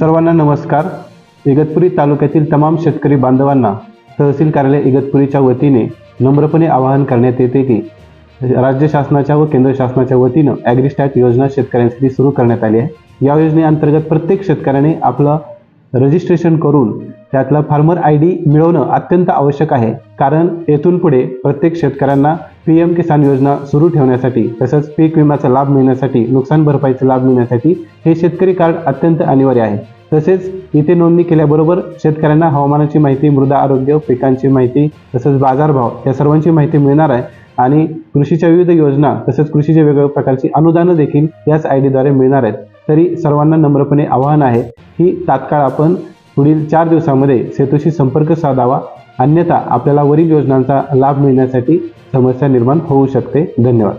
सर्वांना नमस्कार. इगतपुरी तालुक्यातील तमाम शेतकरी बांधवांना तहसील कार्यालय इगतपुरीच्या वतीने नम्रपणे आवाहन करण्यात येते की राज्य शासनाच्या व केंद्र शासनाच्या वतीनं ॲग्रिस्टॅट योजना शेतकऱ्यांसाठी सुरू करण्यात आली आहे. या योजनेअंतर्गत प्रत्येक शेतकऱ्याने आपलं रजिस्ट्रेशन करून त्यातला फार्मर आय डी मिळवणं अत्यंत आवश्यक आहे. कारण येथून पुढे प्रत्येक शेतकऱ्यांना पी एम किसान योजना सुरू ठेवण्यासाठी तसंच पीक विम्याचा लाभ मिळण्यासाठी नुकसान भरपाईचा लाभ मिळण्यासाठी हे शेतकरी कार्ड अत्यंत अनिवार्य आहे. तसेच इथे नोंदणी केल्याबरोबर शेतकऱ्यांना हवामानाची माहिती मृदा आरोग्य पिकांची माहिती तसंच बाजारभाव या सर्वांची माहिती मिळणार आहे आणि कृषीच्या विविध योजना तसेच कृषीच्या वेगवेगळ्या प्रकारची अनुदानं देखील याच आय डीद्वारे मिळणार आहेत. तरी सर्वांना नम्रपणे आवाहन आहे की तात्काळ आपण पुढील चार दिवसामध्ये सेतूशी संपर्क साधावा अन्यथा आपल्याला वरील योजनांचा लाभ मिळण्यासाठी समस्या निर्माण होऊ शकते. धन्यवाद.